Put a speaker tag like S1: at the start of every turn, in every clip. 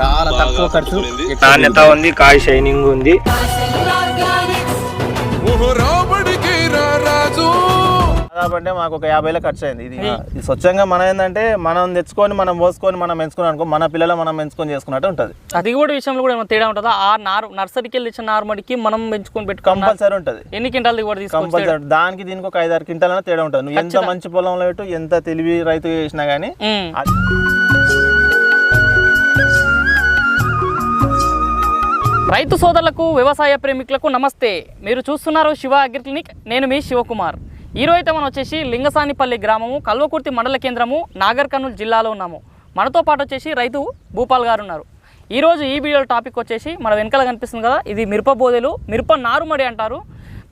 S1: చాలా తక్కువ ఖర్చు.
S2: నాణ్యత ఉంది? కాయ షైనింగ్ ఉంది.
S3: కాబట్టి మాకు ఒక యాభై వేలు ఖర్చు అయింది ఇది ఇది స్వచ్ఛంగా మన ఏంటంటే మనం తెచ్చుకొని మనం పోసుకొని మనం పెంచుకున్నాం అనుకో మన పిల్లలు మనం పెంచుకొని చేసుకున్నట్టు ఉంటుంది.
S4: అది కూడా విషయంలో కూడా ఏమైనా తేడా ఉంటుందా? ఆ నారు నర్సరీకి వెళ్ళి ఇచ్చిన నారుమడికి మనం పెంచుకొని పెట్టుకున్నాం
S3: కంపల్సరీ ఉంటుంది.
S4: ఎన్ని క్వింటాల దిగుబడి
S3: కంపల్సరీ. దానికి దీనికి ఒక ఐదారు క్వింటాల తేడా ఉంటుంది. నువ్వు ఎంత మంచి పొలంలో పెట్టు ఎంత తెలివి రైతు చేసినా కానీ.
S4: రైతు సోదరులకు వ్యవసాయ ప్రేమికులకు నమస్తే. మీరు చూస్తున్నారు శివ అగ్రి క్లినిక్. నేను మీ శివకుమార్. ఈరోజు అయితే మనం వచ్చేసి లింగసానిపల్లి గ్రామము కల్వకుర్తి మండల కేంద్రము నాగర్ కర్నూలు జిల్లాలో ఉన్నాము. మనతో పాటు వచ్చేసి రైతు భూపాల్ గారు ఉన్నారు ఈరోజు ఈ వీడియో టాపిక్ వచ్చేసి మన వెనకాల కనిపిస్తుంది కదా ఇది మిరప బోదెలు. మిరప నారుమడి అంటారు.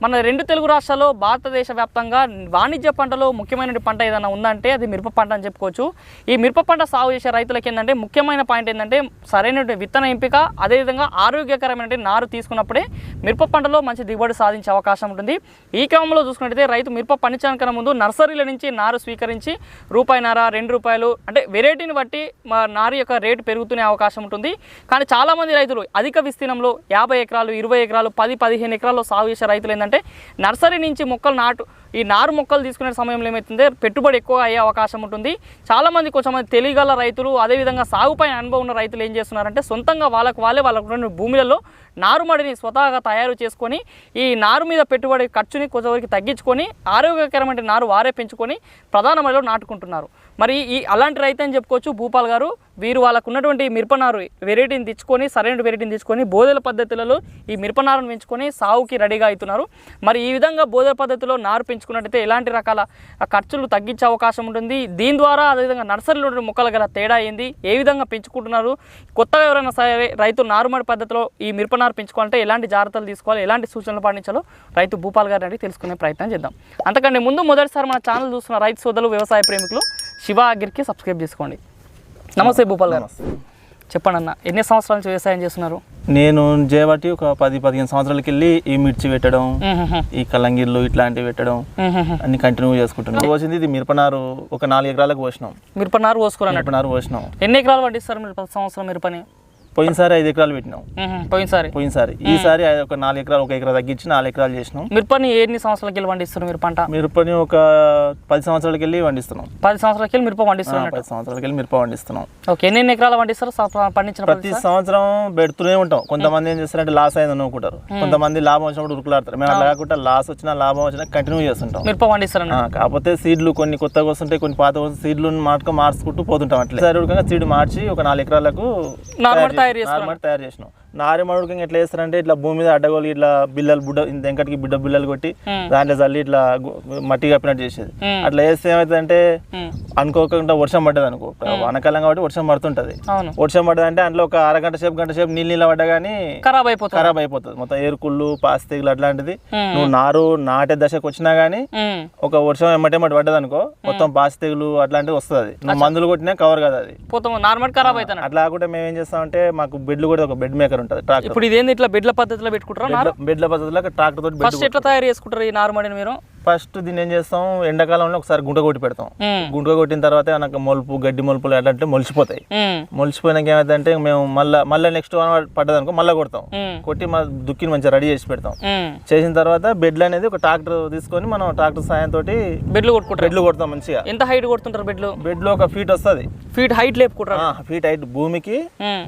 S4: మన రెండు తెలుగు రాష్ట్రాల్లో భారతదేశ వ్యాప్తంగా వాణిజ్య పంటలో ముఖ్యమైన పంట ఏదైనా ఉందంటే అది మిరప పంట అని చెప్పుకోవచ్చు. ఈ మిరప పంట సాగు చేసే రైతులకి ఏంటంటే ముఖ్యమైన పాయింట్ ఏంటంటే సరైన విత్తన ఎంపిక అదేవిధంగా ఆరోగ్యకరమైన నారు తీసుకున్నప్పుడే మిరప పంటలో మంచి దిగుబడి సాధించే అవకాశం ఉంటుంది. ఈ క్రమంలో చూసుకున్నట్టయితే రైతు మిరప పండించడానికన్నా ముందు నర్సరీల నుంచి నారు స్వీకరించి రూపాయి నార రెండు రూపాయలు అంటే వెరైటీని బట్టి మా నారు యొక్క రేటు పెరుగుతునే అవకాశం ఉంటుంది. కానీ చాలామంది రైతులు అధిక విస్తీర్ణంలో యాభై ఎకరాలు ఇరవై ఎకరాలు పది పదిహేను ఎకరాల్లో సాగు చేసే రైతులు ఏంటంటే నర్సరీ నుంచి మొక్కలు నాటు ఈ నారు మొక్కలు తీసుకునే సమయంలో ఏమవుతుందో పెట్టుబడి ఎక్కువ అయ్యే అవకాశం ఉంటుంది. చాలామంది కొంచెంమంది తెలియగల రైతులు అదేవిధంగా సాగుపై అనుభవం ఉన్న రైతులు ఏం చేస్తున్నారంటే సొంతంగా వాళ్ళకు వాళ్ళే వాళ్ళకు భూములలో నారుమడిని స్వతహాగా తయారు చేసుకొని ఈ నారు మీద పెట్టుబడి ఖర్చుని కొంతవరకు తగ్గించుకొని ఆరోగ్యకరమైన నారు వారే పెంచుకొని ప్రధాన మడిలో నాటుకుంటున్నారు. మరి ఈ అలాంటి రైతు అని చెప్పుకోవచ్చు భూపాల్ గారు. వీరు వాళ్ళకు ఉన్నటువంటి మిరపనారు వెరైటీని తెచ్చుకొని సరైన వెరైటీని తెచ్చుకొని బోధల పద్ధతులలో ఈ మిరపనారును పెంచుకొని సాగుకి రెడీగా అవుతున్నారు. మరి ఈ విధంగా బోధల పద్ధతిలో నారు పెంచుకున్నట్టయితే ఎలాంటి రకాల ఖర్చులు తగ్గించే అవకాశం ఉంటుంది. దీని ద్వారా అదేవిధంగా నర్సరీలో మొక్కల గల తేడా ఏంది? ఏ విధంగా పెంచుకుంటున్నారు? కొత్తగా ఎవరైనా సరే రైతు నారుమడి పద్ధతిలో ఈ మిరపనారు పెంచుకోవాలంటే ఎలాంటి జాగ్రత్తలు తీసుకోవాలి? ఎలాంటి సూచనలు పాటించాలో రైతు భూపాల్ గారిని అడిగి తెలుసుకునే ప్రయత్నం చేద్దాం. అంతకంటే ముందు మొదటిసారి మన ఛానల్ చూస్తున్న రైతు సోదరులు వ్యవసాయ ప్రేమికులు శివ అగ్రికి సబ్స్క్రైబ్ చేసుకోండి. నమస్తే భూపాల్ గారు. చెప్పండి అన్న ఎన్ని సంవత్సరాల నుంచి వ్యవసాయం చేస్తున్నారు?
S3: నేను చేయబట్టి ఒక పది పదిహేను సంవత్సరాలకి వెళ్ళి ఈ మిర్చి పెట్టడం ఈ కలంగిర్లు ఇట్లాంటివి పెట్టడం అన్ని కంటిన్యూ చేసుకుంటున్నాం పోసింది ఇది మిరపనారు ఒక నాలుగు ఎకరాలకు పోసినాం.
S4: మిరపనారు పోసుకోరన్నట్టు.
S3: మిరపనారు పోసినాం.
S4: ఎన్ని ఎకరాలు పండిస్తారు మీరు ప్రతి సంవత్సరం మిరపని?
S3: పోయినసారి ఐదు ఎకరాలు పెట్టినాం.
S4: పోయినసారి?
S3: పోయినసారి. ఈసారి ఒక నాలుగు ఎకరాలు ఒక ఎకరా తగ్గించి నాలుగు ఎకరాలు చేసినాం.
S4: మిరపని ఎన్ని సంవత్సరాలకి వెళ్ళి పండిస్తారు మీరు పంట?
S3: మిరపని ఒక పది సంవత్సరాలకి వెళ్ళి వండిస్తున్నాం
S4: పది సంవత్సరాలకి వెళ్ళి మిరప
S3: ఆ,
S4: పండిస్తారు
S3: పది సంవత్సరాలకి వెళ్ళి మిరప వండిస్తున్నాం
S4: ఓకే ఎన్ని ఎకరాలు పండిస్తారు పండించిన
S3: ప్రతి సంవత్సరం పెడుతూనే ఉంటాం. కొంతమంది ఏం చేస్తారంటే లాస్ అయింది అనుకుంటారు. కొంతమంది లాభం వచ్చినప్పుడు ఉరుకులాడతారు. మేము అట్లా కాకుండా లాస్ వచ్చినా లాభం వచ్చినా కంటిన్యూ చేస్తుంటాం.
S4: మిరప పండిస్తారు
S3: కాకపోతే సీడ్లు కొన్ని కొత్తగా వస్తుంటాయి కొన్ని పాత వస్తుంటాయి. సీడ్లు మాటకు మార్చుకుంటూ పోతుంటాం అట్లా. సరే సీడ్ మార్చి ఒక నాలుగు ఎకరాలకు
S4: తయారు చేసుకున్నాం.
S3: తయారు చేసినాం నారుమడి ఉడకంగా ఎట్లా చేస్తారంటే ఇట్లా భూమి మీద అడ్డగోలు ఇట్లా బిల్లలు బుడ్డ ఇంత వెంకటికి బిడ్డ బిల్లలు కొట్టి దాంట్లో చల్లి ఇట్లా మట్టి కప్పినట్టు చేసేది. అట్లా చేస్తే ఏమవుతుందంటే. అనుకోకుండా వర్షం పడ్డది అనుకో. వానకాలం కాబట్టి వర్షం పడుతుంటది. వర్షం పడ్డది అంటే అందులో ఒక అరగంట సేపు గంట సేపు నీళ్ళు నీళ్ళ పడ్డా కానీ
S4: ఖరాబ్ అయిపోతుంది.
S3: ఖరాబ్ అయిపోతుంది. మొత్తం ఏరుకుళ్ళు పాస్తీగులు అట్లాంటిది. నువ్వు నారు నాటే దశకు వచ్చినా గానీ. ఒక వర్షం ఎమ్మటెమ్మటి పడ్డది అనుకో మొత్తం పాసి తెగులు అట్లాంటివి వస్తుంది. నువ్వు మందులు కొట్టినా కవర్ కదా అది అట్లా కాకుండా మేము ఏం చేస్తామంటే మాకు బెడ్లు కూడా ఒక బెడ్ మేకర్ ఉంటుంది ట్రాక్టర్.
S4: ఇప్పుడు ఇదేంది ఇట్లా బెడ్ల పద్ధతిలో పెట్టుకుంటారా
S3: బెడ్ల పద్ధతిలో ట్రాక్టర్ తోటి
S4: ఫస్ట్ ఎట్లా తయారు చేసుకుంటారు ఈ నారుమడిని మీరు?
S3: ఫస్ట్ దీన్ని ఏం చేస్తాం? ఎండాకాలంలో ఒకసారి గుంట కొట్టి పెడతాం. గుంట కొట్టిన తర్వాత నాకు మొలుపు గడ్డి మొలుపులు అట్లాంటి మొలిచిపోతాయి. మొలిచిపోయినాక ఏమైందంటే మేము మళ్ళీ మళ్ళీ నెక్స్ట్ వన్ పడ్డది అనుకో మళ్ళీ కొడతాం. కొట్టి మన దుక్కిని మంచిగా రెడీ చేసి పెడతాం. చేసిన తర్వాత బెడ్లు అనేది ఒక ట్రాక్టర్ తీసుకొని మనం ట్రాక్టర్ సాయంతో
S4: బెడ్లు కొట్టుకుంటారు.
S3: బెడ్లు కొడతాం మంచిగా.
S4: ఎంత హైట్ కొడుతుంటారు బెడ్లు?
S3: బెడ్లో ఒక ఫీట్ వస్తుంది.
S4: ఫీట్ హైట్ లేపుకుంటారు
S3: ఫీట్ హైట్ భూమికి.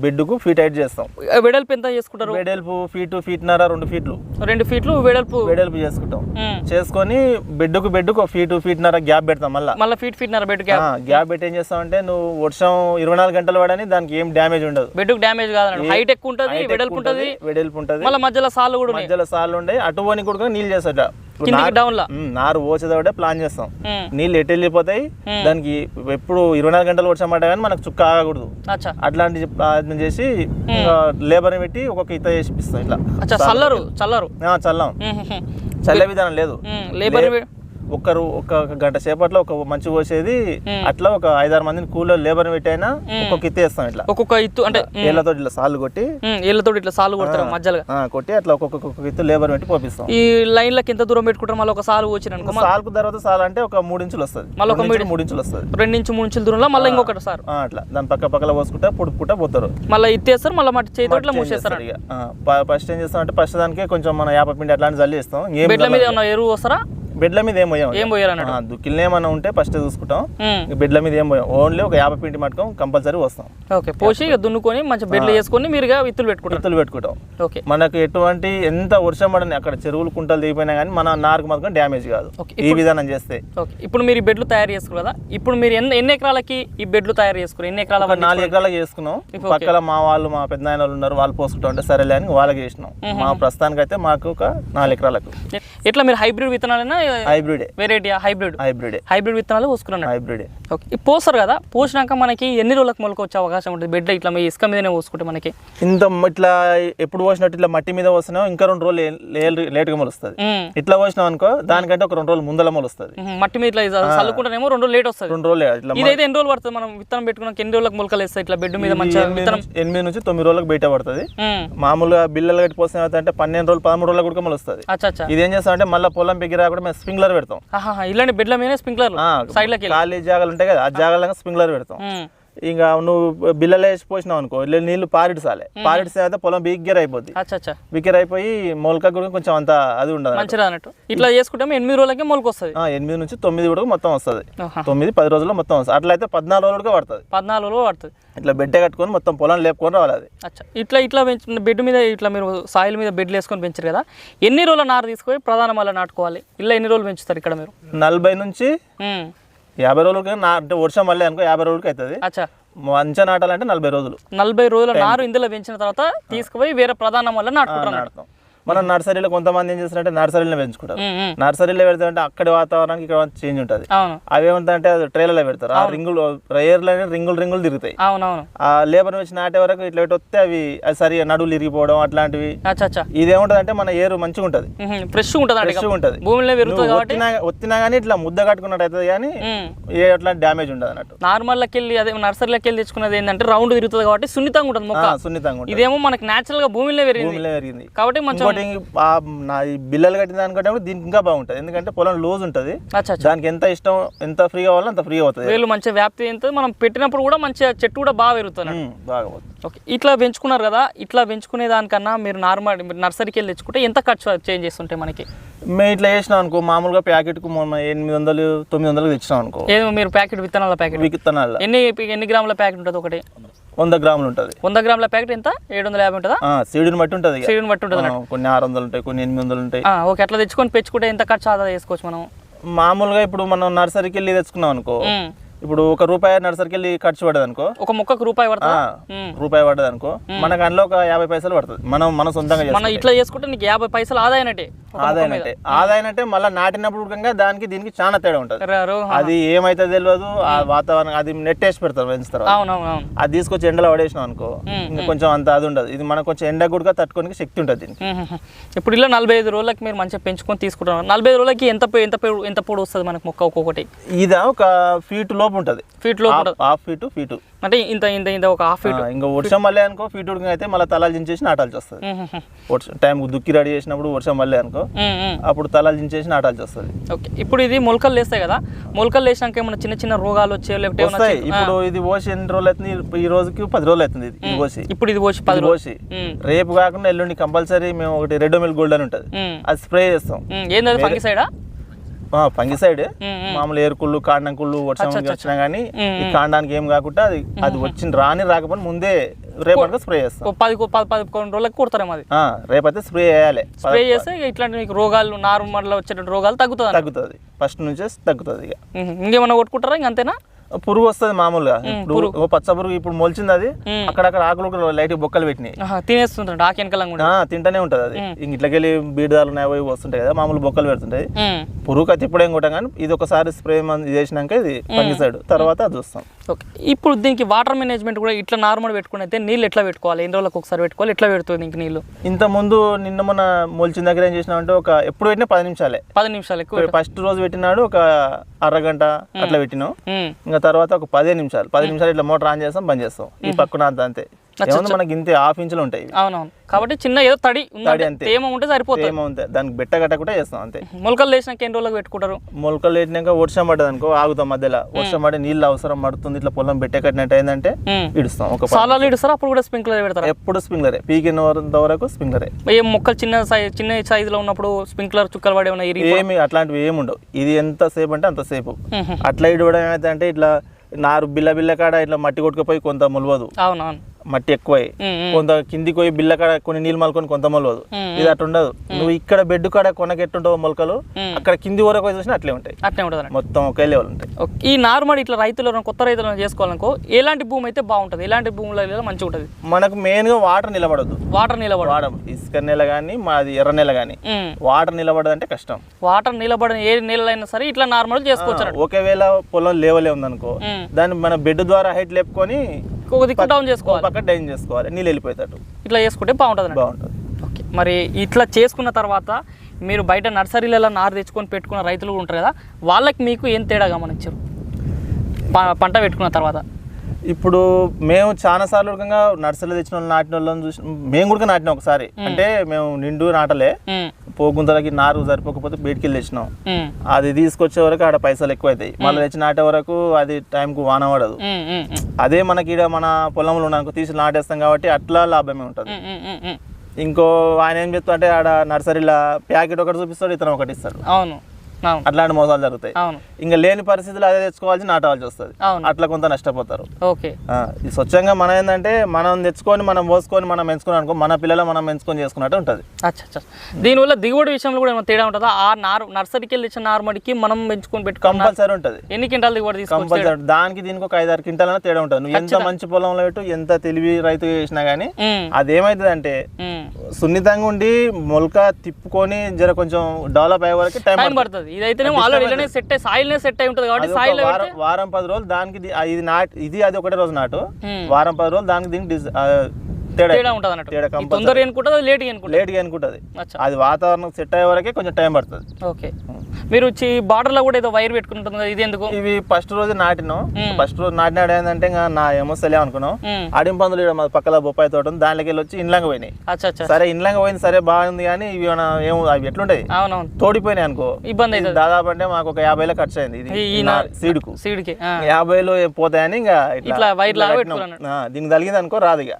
S3: బెడ్కు ఫీట్ హైట్ చేస్తాం.
S4: వెడల్పు ఎంత చేసుకుంటారు?
S3: వెడల్పు ఫీట్ ఫీట్నర రెండు ఫీట్లు
S4: రెండు ఫీట్లు వెడల్పు.
S3: వెడల్పు చేసుకుంటాం. చేసుకొని బెడ్కు బెడ్కు ఒక ఫీట్ ఫీట్నర గ్యాప్ పెడతాం మళ్ళా.
S4: మళ్ళీ ఫీట్ ఫీట్ నర బెడ్ గ్యాప్
S3: గ్యాప్ పెట్టి ఏం చేస్తామంటే నువ్వు వర్షం ఇరవై నాలుగు గంటలు పడని దానికి ఏం డ్యామేజ్ ఉండదు.
S4: బెడ్ డ్యామేజ్ కాదన్నాడు. హైట్ ఎక్కువ ఉంటుంది వెడల్పు ఉంటుంది.
S3: వెడల్పు ఉంటుంది.
S4: మళ్ళీ మధ్యలో సార్లు కూడా
S3: మధ్యలో సార్లు ఉండే అటు పోని కూడా నీళ్ళు చేస్తాడ
S4: కిందికి డౌన్ లా.
S3: నారు పోసేదోడే ప్లాన్ చేస్తాం. నీళ్ళు ఎటు వెళ్ళిపోతాయి? దానికి ఎప్పుడు ఇరవై నాలుగు గంటలు వర్షం పడ్డా కానీ మనకు చుక్క ఆగకూడదు. అట్లాంటి ప్రయత్నం చేసి లేబర్ని పెట్టి ఒక్కొక్క ఇత చేసిపిస్తాం ఇట్లా.
S4: అచ్చా చల్లరు చల్లరు.
S3: ఆ, చల్లం. చల్లే విధానం లేదు.
S4: లేబర్
S3: ఒకరు ఒక గంట సేపట్లో ఒక మంచి పోసేది అట్లా ఒక ఐదారు మందిని కూలర్ లేబర్ పెట్టైనా ఒక్కొక్క ఇత్తే వేస్తాం ఇట్లా.
S4: ఒక్కొక్క ఇత్తు అంటే
S3: ఏళ్ళతో ఇట్లా సార్లు కొట్టి
S4: ఏళ్ళతో ఇట్లా సాలు కొడతారు మధ్యలో.
S3: కొట్టి అట్లా ఒక్కొక్క ఇత్తు లేబర్ పెట్టి పోపిస్తాం.
S4: ఈ లైన్లకి ఎంత దూరం పెట్టుకుంటారు? మళ్ళీ ఒక సాలు వచ్చిన అనుకో
S3: సాల్కు తర్వాత సాల్ అంటే ఒక మూడు ఇంచులు వస్తుంది.
S4: మళ్ళీ ఒక
S3: మూడు ఇంచులు వస్తుంది.
S4: రెండు నుంచి మూడు ఇంచుల దూరంలో మళ్ళీ ఇంకొకటి సార్
S3: అట్లా. దాని పక్క పక్కల పోసుకుంటే పుట్ట పోతారు.
S4: మళ్ళీ ఇత్తేస్తారు మళ్ళీ మట్టి చేతితో ఇట్లా మూసేస్తారు.
S3: ఫస్ట్ ఏం చేస్తాం అంటే ఫస్ట్ దానికి కొంచెం మన యాప పిండి అట్లాంటి జల్లి ఇస్తాం
S4: బెడ్ల మీద ఏమన్నా ఎరువు వస్తారా
S3: బెడ్ల మీద ఏం పోయాం
S4: ఏం పోయారు అన్నట్టు
S3: దుక్కిల్ని ఏమన్నా ఉంటే ఫస్ట్ చూసుకుంటాం. బెడ్ల మీద ఏం పోయాం. ఓన్లీ ఒక యాభై పిండి మట్టుకం కంపల్సరీ వస్తాం.
S4: ఓకే పోసి దున్నుకొని మంచి బెడ్లు వేసుకొని మీరుగా విత్తులు పెట్టుకుంటారు.
S3: విత్తులు పెట్టుకుంటాం.
S4: ఓకే.
S3: మనకు ఎటువంటి ఎంత వర్షం పడని అక్కడ చెరువులు కుంటలు దిగిపోయినా కానీ మన నారుకు మాత్రం డ్యామేజ్ కాదు. ఈ విధానం చేస్తే.
S4: ఇప్పుడు మీరు ఈ బెడ్లు తయారు చేసుకున్నారు కదా ఇప్పుడు మీరు ఎన్ని ఎన్ని ఎకరాలకి ఈ బెడ్లు తయారు చేసుకున్నారు? ఎన్ని ఎకరాల
S3: నాలుగు ఎకరాలకు చేసుకున్నాం. పక్కల మా వాళ్ళు మా పెద్ద వాళ్ళు ఉన్నారు వాళ్ళు పోసుకుంటా ఉంటే సరేలే అని వాళ్ళకి చేసినాం. మా ప్రస్తుతానికి అయితే మాకు ఒక నాలుగు ఎకరాలకు.
S4: ఎట్లా మీరు హైబ్రిడ్ విత్తనాలైనా
S3: హైబ్రిడే
S4: వెరైటీ హైబ్రిడ్
S3: హైబ్రిడే
S4: హైబ్రిడ్ విత్తనాలు పోసుకున్నాను
S3: హైబ్రిడే
S4: ఓకే పోస్తారు కదా పోసినాక మనకి ఎన్ని రోజులకు మొలక వచ్చే అవకాశం ఉంటుంది? బెడ్ ఇట్లా మీ ఇసుక మీదనే పోసుకుంటే మనకి?
S3: ఇంత ఇట్లా ఎప్పుడు పోసినట్టు ఇట్లా మట్టి మీద పోసినా ఇంకా రెండు రోజులు లేటుగా మొలుస్తుంది. ఇట్లా పోసినాం అనుకో దానికంటే ఒక రెండు రోజులు ముందల మొలుస్తుంది.
S4: మట్టి మీద ఇట్లా చల్లుకుంటేనేమో రెండు రోజులు లేట్ వస్తుంది.
S3: రెండు రోజులు ఇట్లా
S4: ఇదైతే ఎన్ని రోజులు పడుతుంది? మనం విత్తనం పెట్టుకున్నాక ఎన్ని రోజులకు మొలకలు వేస్తాయి ఇట్లా బెడ్ మీద మంచిగా విత్తనం
S3: ఎనిమిది నుంచి తొమ్మిది రోజులకు బయట పడుతుంది. మామూలుగా బిల్లలు కట్టి పోసిన అంటే పన్నెండు రోజులు పదమూడు రోజులకు కూడా మొలుస్తుంది. ఇదేం చేస్తాం అంటే మళ్ళీ పొలం పెగ్గి రాకుండా మేము స్ప్రింక్లర్ పెడతాం.
S4: ఇలాంటి బెడ్ల మీద స్ప్రింక్లర్ వెళ్ళి.
S3: ఖాళీ జాగాలు ఉంటాయి కదా ఆ జాగాలంగా స్ప్రింక్లర్ పెడతాం. ఇంకా నువ్వు బిల్లలు వేసి పోసినావు అనుకో నీళ్ళు పారిడు సాలే. పారిడు తర్వాత పొలం బిగ్గర అయిపోద్ది బిగ్గర అయిపోయి మొలక కూడా కొంచెం అంత అది ఉండదు అన్నట్టు.
S4: ఇట్లా చేసుకుంటే ఎనిమిది రోజులకే మొలక వస్తుంది.
S3: ఎనిమిది నుంచి తొమ్మిది కూడా మొత్తం వస్తుంది. తొమ్మిది పది రోజుల్లో మొత్తం వస్తుంది. అట్లా అయితే పద్నాలుగు రోజులుగా పడుతుంది.
S4: పద్నాలుగు రోజులు పడుతుంది.
S3: ఇట్లా బెడ్డే కట్టుకొని మొత్తం పొలం లేపుకొని రావాలి అది.
S4: అచ్చా. ఇట్లా ఇట్లా బెడ్ మీద ఇట్లా మీరు సాయిల్ మీద బెడ్లు వేసుకొని పెంచారు కదా ఎన్ని రోజుల నారు తీసుకొని ప్రధాన మళ్ళీ నాటుకోవాలి? ఇలా ఎన్ని రోజులు పెంచుతారు ఇక్కడ మీరు?
S3: నలభై నుంచి. యాభై రోజులకి నా అంటే వర్షం మళ్ళీ అనుకో యాభై రోజులకి అవుతుంది
S4: అచ్చా.
S3: మంచిగా నాటాలంటే నలభై రోజులు.
S4: నలభై రోజుల నారు ఇందులో పెంచిన తర్వాత తీసుకుపోయి వేరే ప్రధాన వల్ల అన్నట్టు.
S3: నాటుతాం. మనం నర్సరీలో కొంతమంది ఏం చేస్తారంటే నర్సరీలో పెంచుకుంటారు. నర్సరీలో పెడతారంటే అక్కడి వాతావరణానికి ఇక్కడ చేంజ్ ఉంటుంది. అవి ఏమంటారంటే అది ట్రైలర్లో పెడతారు. ఆ రింగులు రేర్లో రింగులు రింగులు తిరుగుతాయి. ఆ లేబర్ వచ్చి నాటే వరకు ఇట్లా ఇటు వస్తే అవి అది సరిగా నడువులు ఇరిగిపోవడం అట్లాంటివి. ఇదేముంటది అంటే మన ఏరు మంచిగా ఉంటుంది.
S4: ఫ్రెష్ ఉంటుంది. అంటే
S3: ఫ్రెష్గా ఉంటుంది ఒత్తినా ఒత్తినా కానీ ఇట్లా ముద్ద కట్టుకున్నట్టు అవుతుంది కానీ. ఏ అట్లాంటి డ్యామేజ్ ఉండదు అన్నట్టు
S4: నార్మల్కి వెళ్ళి అదే నర్సరీలోకి వెళ్ళి తెచ్చుకున్నది ఏంటంటే రౌండ్ తిరుగుతుంది కాబట్టి సున్నితంగా ఉంటుంది
S3: సున్నితంగా ఉంటుంది.
S4: ఇదేమో మనకి న్యాచురల్గా భూమిలో పెరిగింది.
S3: భూమిలో పెరిగింది.
S4: కాబట్టి మంచి
S3: ఆ నా బిల్లలు కట్టిన దానికంటే కూడా దీనికి ఇంకా బాగుంటుంది. ఎందుకంటే పొలం లూజ్ ఉంటుంది. దానికి ఎంత ఇష్టం ఎంత ఫ్రీ కావాలో అంత ఫ్రీ అవుతుంది.
S4: వేలు మంచిగా వ్యాప్తి ఎంత మనం పెట్టినప్పుడు కూడా మంచిగా చెట్టు కూడా బాగా పెరుగుతుంది
S3: బాగా
S4: ఓకే ఇట్లా పెంచుకున్నారు కదా ఇట్లా పెంచుకునే దానికన్నా మీరు నార్మల్ మీరు నర్సరీకి వెళ్ళి తెచ్చుకుంటే ఎంత ఖర్చు చేంజ్ చేస్తుంటాయి మనకి?
S3: మేము ఇట్లా చేసినాం అనుకో మామూలుగా ప్యాకెట్కు మొన్న ఎనిమిది వందలు తొమ్మిది వందలు తెచ్చినాం అనుకో.
S4: ఏదో మీరు ప్యాకెట్ విత్తనాల ప్యాకెట్?
S3: విత్తనాల.
S4: ఎన్ని ఎన్ని గ్రాముల ప్యాకెట్ ఉంటుంది ఒకటి?
S3: వంద గ్రాములు ఉంటుంది.
S4: వంద గ్రాముల ప్యాకెట్ ఎంత? ఏడు వందల యాభై ఉంటుందా?
S3: సీడుని బట్టి ఉంటుంది.
S4: సీడ్ని బట్టి ఉంటుంది
S3: కొన్ని ఆరు వందలు ఉంటాయి కొన్ని ఎనిమిది వందలు ఉంటాయి.
S4: ఓకే అట్లా తెచ్చుకొని పెంచుకుంటే ఎంత ఖర్చు ఆదా చేసుకోవచ్చు మనం?
S3: మామూలుగా ఇప్పుడు మనం నర్సరీకి వెళ్ళి తెచ్చుకున్నాం అనుకో. ఇప్పుడు ఒక రూపాయి నర్సరీకి వెళ్ళి ఖర్చు పడదు అనుకో
S4: ఒక మొక్కకు రూపాయి పడుతుందా.
S3: రూపాయి పడ్డది అనుకో మనకు అందులో ఒక యాభై పైసలు పడుతుంది. మనం మనం సొంతంగా
S4: మనం ఇట్లా చేసుకుంటే నీకు యాభై పైసలు ఆదాయనట్టే.
S3: ఆదాయం అంటే ఆదాయం అంటే మళ్ళీ నాటినప్పుడు కూడా దానికి దీనికి చాలా తేడా ఉంటుంది. అది ఏమైతే తెలియదు ఆ వాతావరణం అది నెట్ వేసి పెడతారు పెంచుతారు అది తీసుకొచ్చి ఎండలో పడేసినాం అనుకో ఇంకా కొంచెం అంత అది ఉండదు. ఇది మనకు కొంచెం ఎండ కూడా తట్టుకోనికి శక్తి ఉంటుంది దీనికి.
S4: ఇప్పుడు ఇలా నలభై ఐదు రోజులకి మీరు మంచిగా పెంచుకొని తీసుకుంటున్నారు. నలభై ఐదు రోజులకి ఎంత ఎంత ఎంత పొడి వస్తుంది మనకు మొక్క ఒక్కొక్కటి?
S3: ఇది ఒక ఫీట్ లోపు ఉంటుంది.
S4: ఫీట్లో కూడా
S3: హాఫ్ ఫీట్ ఫీట్
S4: అంటే ఇంత ఇంత ఇంత ఒక హాఫ్ ఫీట్
S3: ఇంకా వర్షం మళ్ళీ అనుకో ఫీట్ ఉడికి అయితే మళ్ళీ తలాలు దించేసి నాటాల్సి వస్తుంది. వర్షం టైం దుక్కి రెడీ చేసినప్పుడు వర్షం మళ్ళీ అనుకో అప్పుడు తలాలు దించేసి నాటాల్సి వస్తుంది.
S4: ఓకే. ఇప్పుడు ఇది మొలకలు లేస్తాయి కదా మొలకలు లేచినాక ఏమైనా చిన్న చిన్న రోగాలు వచ్చే లేకపోతే
S3: వస్తాయి. ఇప్పుడు ఇది పోసి ఎన్ని రోజులు అవుతుంది? ఈ రోజుకి పది రోజులు అవుతుంది ఇది. పోసి.
S4: ఇప్పుడు ఇది పోసి పది
S3: పోసి. రేపు కాకుండా ఎల్లుండి కంపల్సరీ మేము ఒకటి రెడ్ మిల్ గోల్డ్ అని ఉంటుంది. అది స్ప్రే చేస్తాం.
S4: మ్మ్. ఏంది అది ఫంగి సైడా
S3: ఫంగిసైడ్
S4: మ్మ్.
S3: మామూలు ఏరుకుళ్ళు కాండంకుళ్ళు వర్షం వచ్చినా కానీ ఈ కాండానికి ఏం కాకుండా అది అది వచ్చిన రాని రాకపోతే ముందే రేపటికి స్ప్రే చేస్తాం.
S4: పది పది పది కొన్ని రోజులకి కుడతారేమో అది.
S3: రేపైతే స్ప్రే చేయాలి.
S4: స్ప్రే చేస్తే ఇట్లాంటి మీకు రోగాలు నార్మల్ వచ్చేటువంటి రోగాలు తగ్గుతుంది
S3: తగ్గుతుంది. ఫస్ట్ నుంచే తగ్గుతుంది ఇక.
S4: ఇంకేమన్నా కొట్టుకుంటారా ఇంక అంతేనా?
S3: పురుగు వస్తుంది మామూలుగా. ఇప్పుడు ఓ పచ్చ పురుగు ఇప్పుడు మొలిచింది అది. అక్కడక్కడ ఆకులు లైట్ బొక్కలు పెట్టినాయి.
S4: తినేస్తుంటాడు ఆకి
S3: ఆ, తింటానే ఉంటుంది అది. ఇంక ఇట్లకెళ్ళి బీడదాలు ఉన్నాయి అవి వస్తుంటాయి కదా మామూలు బొక్కలు పెడుతుంటాయి. పురుగు అయితే ఇప్పుడేం కొట్టాం కానీ ఇది ఒకసారి స్ప్రే మంది చేసినాక ఇది ఫంగిసైడ్ తర్వాత అది చూస్తాం
S4: ఓకే. ఇప్పుడు దీనికి వాటర్ మేనేజ్మెంట్ కూడా ఇట్లా నార్మల్ పెట్టుకుని అయితే నీళ్ళు ఎట్లా పెట్టుకోవాలి? ఎన్ని రోజులకు ఒకసారి పెట్టుకోవాలి? ఎట్లా పెడుతుంది దీనికి నీళ్ళు?
S3: ఇంత ముందు నిన్న మొన్న మొలిచిన దగ్గర ఏం చేసినామంటే ఒక ఎప్పుడు పెట్టినా పది నిమిషాలే.
S4: పది నిమిషాలు ఎక్కువ
S3: ఫస్ట్ రోజు పెట్టినాడు ఒక అరగంట అట్లా పెట్టినాం. ఇంకా తర్వాత ఒక పదిహేను నిమిషాలు. పది నిమిషాలు ఇట్లా మోటార్ ఆన్ చేస్తాం బంద్ చేస్తాం. ఈ పక్కన అంత. మనకి ఇంతే హాఫ్ ఇంచులు ఉంటాయి.
S4: అవునవును. కాబట్టి చిన్న ఏదో తడి ఉందంటే
S3: అంతే.
S4: తేమ ఉంటే సరిపోతుంది.
S3: ఏమో అంతే దానికి బెట్ట కట్టకుండా చేస్తాం అంతే.
S4: మొలకలు వేసినాక ఎన్ని రోజులకు పెట్టుకుంటారు?
S3: మొలకలు పెట్టినాక వర్షం పడ్డది అనుకో ఆగుతాం మధ్యలో. వర్షం పడి నీళ్ళు అవసరం పడుతుంది ఇట్లా పొలం పెట్టే కట్టినట్టు
S4: ఉమ్.
S3: ఇడుస్తాం ఒక
S4: సాలాలు ఇడుస్తారు? అప్పుడు కూడా స్ప్రింక్లర్ పెడతారు?
S3: ఎప్పుడు స్ప్రింక్లరే. పీకిన వరకు- స్ప్రింక్లరే.
S4: ఏ మొక్కలు చిన్న సైజ్ చిన్న సైజులో ఉన్నప్పుడు స్ప్రింక్లర్ చుక్కలు పడి ఉన్నాయి
S3: ఏమి అట్లాంటివి ఏమి ఉండవు. ఇది ఎంత సేపు అంటే అంత సేపు. అట్లా ఇడవడం ఏమైతే అంటే ఇట్లా నారు బిల్ల బిల్ల కాడ ఇట్లా మట్టి కొట్టుకుపోయి కొంత మొలవదు.
S4: అవునవును.
S3: మట్టి ఎక్కువై. కొంత కిందికి పోయి బిల్ల కాడ కొన్ని నీళ్ళు మలుకొని కొంత మొలవదు. ఇది అట్లా ఉండదు. నువ్వు ఇక్కడ బెడ్ కాడ కొనకెట్టుంటావు మొలకలు
S4: మ్మ్.
S3: అక్కడ కింది వరకు చూసినా అట్లే ఉంటాయి.
S4: అట్నే ఉంటుంది
S3: మొత్తం ఒకే లెవెల్ ఉంటాయి.
S4: ఈ నార్మల్ ఇట్లా రైతులు కొత్త రైతులను చేసుకోవాలనుకో ఎలాంటి భూమి అయితే బాగుంటుంది? ఎలాంటి భూములలో మంచిగా ఉంటుంది?
S3: మనకు మెయిన్గా వాటర్ నిలబడదు.
S4: వాటర్ నిలబడ
S3: వాడం ఇసుక నెల కానీ మాది ఎర్ర నెల కానీ. వాటర్ నిలబడదంటే కష్టం.
S4: వాటర్ నిలబడిన ఏ నీళ్ళైనా సరే ఇట్లా నార్మల్ చేసుకోవచ్చు
S3: ఒకవేళ పొలం లేవలే ఉందనుకో. దాన్ని మన బెడ్ ద్వారా హైట్ లేపుకొని
S4: డౌన్ చేసుకోవాలి.
S3: పక్క డైన్ చేసుకోవాలి నీళ్ళు వెళ్ళిపోయేటట్టు.
S4: ఇట్లా చేసుకుంటే బాగుంటుంది.
S3: బాగుంటుంది.
S4: ఓకే మరి ఇట్లా చేసుకున్న తర్వాత మీరు బయట నర్సరీలలో నారు తెచ్చుకొని పెట్టుకున్న రైతులు కూడా ఉంటారు కదా వాళ్ళకి మీకు ఏం తేడా గమనించారు? పంట పెట్టుకున్న తర్వాత?
S3: ఇప్పుడు మేము చాలా సార్లు నర్సరీలో తెచ్చిన వాళ్ళు నాటిన వాళ్ళని చూసి మేము కూడా నాటినాం ఒకసారి. అంటే మేము నిండు నాటలే. పోగుంతలకి నారు సరిపోకపోతే బయటికి వెళ్ళి తెచ్చినాం.
S4: ఉమ్,
S3: అది తీసుకొచ్చే వరకు ఆడ పైసలు ఎక్కువ అవుతాయి మళ్ళీ తెచ్చి నాటే వరకు అది టైంకు వాన పడదు. అదే మనకి ఈడ మన పొలంలో ఉన్నాను తీసి నాటేస్తాం కాబట్టి అట్లా లాభమే ఉంటుంది. ఇంకో ఆయన ఏం చెప్తా అంటే ఆడ నర్సరీలో ప్యాకెట్ ఒకటి చూపిస్తాడు ఇతను ఒకటి ఇస్తాడు.
S4: అవును.
S3: అట్లాంటి మోసాలు జరుగుతాయి. ఇంకా లేని పరిస్థితులు అదే తెచ్చుకోవాల్సి నాటవలసి వస్తుంది అట్లా కొంత నష్టపోతారు.
S4: ఓకే.
S3: ఆ, ఇది స్వచ్ఛంగా మనం ఏంటంటే మనం తెచ్చుకొని మనం పోసుకొని మనం పెంచుకొని అనుకో మన పిల్లలు మనం పెంచుకొని చేసుకున్నట్టు ఉంటుంది.
S4: దీనివల్ల దిగుబడి విషయంలో కూడా ఏమైనా తేడా ఉంటుందా? ఆ నారు నర్సరీకి వెళ్ళి ఇచ్చిన నారుమడికి మనం పెంచుకొని పెట్టుకున్న
S3: కంపల్సరీ ఉంటుంది.
S4: ఎన్ని క్వింటాలు దిగుబడి
S3: కంపల్సరీ. దానికి దీనికి ఒక ఐదారు క్వింటాలైనా తేడా ఉంటుంది. నువ్వు ఎంత మంచి పొలంలో పెట్టు ఎంత తెలివి రైతు చేసినా కానీ
S4: ఉమ్,
S3: అదేమవుతుంది అంటే. సున్నితంగా ఉండి మొలక తిప్పుకొని జర కొంచెం డెవలప్ అయ్యే వరకు టైం
S4: టైం పడుతుంది ఇదైతేనేమో ఆల్రెడీ ఇలానే సెట్ అయ్యి సాయిల్నే సెట్ అయి ఉంటుంది కాబట్టి సాయిల్
S3: వారం వారం పది రోజులు దానికి ఇది- నాట్ ఇది అది ఒకటే రోజు నాటు. వారం పది రోజులు దానికి దీనికి తేడా
S4: తేడా ఉంటుంది అన్నట్టు.
S3: తేడా
S4: తొందరగా అనుకుంటుంది లేట్గా అనుకుంటుంది
S3: లేట్గా అనుకుంటుంది అది వాతావరణం సెట్ అయ్యే వరకే కొంచెం టైం పడుతుంది.
S4: ఓకే. మీరు వచ్చి బార్డర్లో కూడా ఏదో వైర్ పెట్టుకుంటుంది కదా ఇది ఎందుకు?
S3: ఇవి ఫస్ట్ రోజు నాటినాం. ఫస్ట్ రోజు నాటినాడు ఏంటంటే ఇంకా నా ఏమొస్తలే అనుకున్నాం.
S4: ఉమ్,
S3: అడిం పందులు ఈడ మా పక్కల బొప్పాయి తోట దాంట్లోకి వెళ్ళి వచ్చి ఇండ్లంగా పోయినాయి. సరే ఇండ్లంగా పోయింది సరే బాగుంది కానీ ఇవి ఏమో అవి ఎట్లుంటాయి? తోడిపోయినాయి అనుకో.
S4: ఇబ్బంది అవుతుంది.
S3: దాదాపు అంటే మాకు ఒక యాభైలో ఖర్చు అయింది ఇది. నా- సీడుకు.
S4: సీడ్కి ఆ,
S3: యాభైలో పోతాయని ఇంకా
S4: ఇట్లా వైర్
S3: దీనికి తగిలింది అనుకో రాదు ఇక.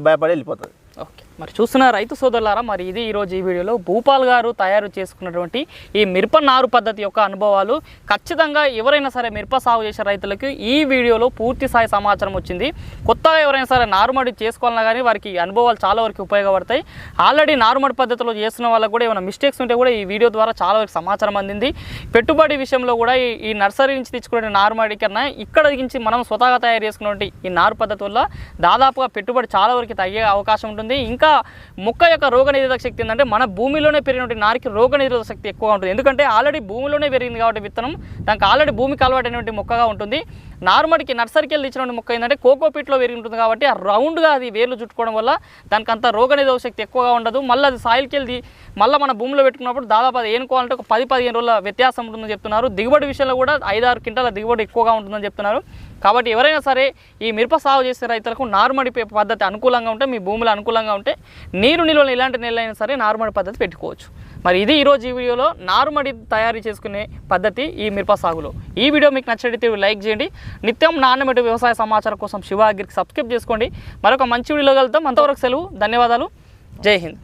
S3: భయపడి వెళ్ళిపోతుంది.
S4: ఓకే. మరి చూస్తున్న రైతు సోదరులారా మరి ఇది ఈరోజు ఈ వీడియోలో భూపాల్ గారు తయారు చేసుకున్నటువంటి ఈ మిరప నారు పద్ధతి యొక్క అనుభవాలు. ఖచ్చితంగా ఎవరైనా సరే మిరప సాగు చేసే రైతులకు ఈ వీడియోలో పూర్తి స్థాయి సమాచారం వచ్చింది. కొత్తగా ఎవరైనా సరే నారుమడి చేసుకోవాలన్నా కానీ వారికి అనుభవాలు చాలా వరకు ఉపయోగపడతాయి. ఆల్రెడీ నారుమడి పద్ధతిలో చేస్తున్న వాళ్ళకు కూడా ఏమైనా మిస్టేక్స్ ఉంటే కూడా ఈ వీడియో ద్వారా చాలా వరకు సమాచారం అందింది. పెట్టుబడి విషయంలో కూడా ఈ ఈ నర్సరీ నుంచి తెచ్చుకునే నారుమడి కన్నా ఇక్కడ నుంచి మనం స్వతహాగా తయారు చేసుకున్నటువంటి ఈ నారు పద్ధతి వల్ల దాదాపుగా పెట్టుబడి చాలా వరకు తగ్గే అవకాశం ఉంటుంది. ఇంకా మొక్క యొక్క రోగనిరోధక శక్తి ఏంటంటే మన భూమిలోనే పెరిగినటువంటి నారికి రోగనిరోధక శక్తి ఎక్కువగా ఉంటుంది. ఎందుకంటే ఆల్రెడీ భూమిలోనే పెరిగింది కాబట్టి విత్తనం. దానికి ఆల్రెడీ భూమికి అలవాటైనటువంటి మొక్కగా ఉంటుంది. నార్మల్కి నర్సరీకి వెళ్ళి ఇచ్చిన మొక్క ఏంటంటే కోకో పిట్లో పెరిగి ఉంటుంది కాబట్టి ఆ రౌండ్గా అది వేర్లు చుట్టుకోవడం వల్ల దానికి అంత రోగనిరోధక శక్తి ఎక్కువగా ఉండదు. మళ్ళీ అది సాయిల్కి వెళ్ళి మళ్ళీ మన భూమిలో పెట్టుకున్నప్పుడు దాదాపు అది ఏనుకోవాలంటే ఒక పది పదిహేను రోజుల వ్యత్యాసం ఉంటుందని చెప్తున్నారు. దిగుబడి విషయంలో కూడా ఐదారు క్వింటాల దిగుబడి ఎక్కువగా ఉంటుందని చెప్తున్నారు. కాబట్టి ఎవరైనా సరే ఈ మిరప సాగు చేసే రైతులకు నార్మడి పే- పద్ధతి అనుకూలంగా ఉంటే మీ భూములు అనుకూలంగా ఉంటే నీరు నిల్వలు ఎలాంటి నెలలైనా సరే నార్మడి పద్ధతి పెట్టుకోవచ్చు. మరి ఇది ఈరోజు ఈ వీడియోలో నారుమడి తయారు చేసుకునే పద్ధతి ఈ మిరప సాగులో. ఈ వీడియో మీకు నచ్చినట్లయితే లైక్ చేయండి. నిత్యం నాణ్యమైన వ్యవసాయ సమాచారం కోసం శివ అగ్రికి సబ్స్క్రైబ్ చేసుకోండి. మరొక మంచి వీడియోలో కలుద్దాం. అంతవరకు సెలవు. ధన్యవాదాలు. జై హింద్.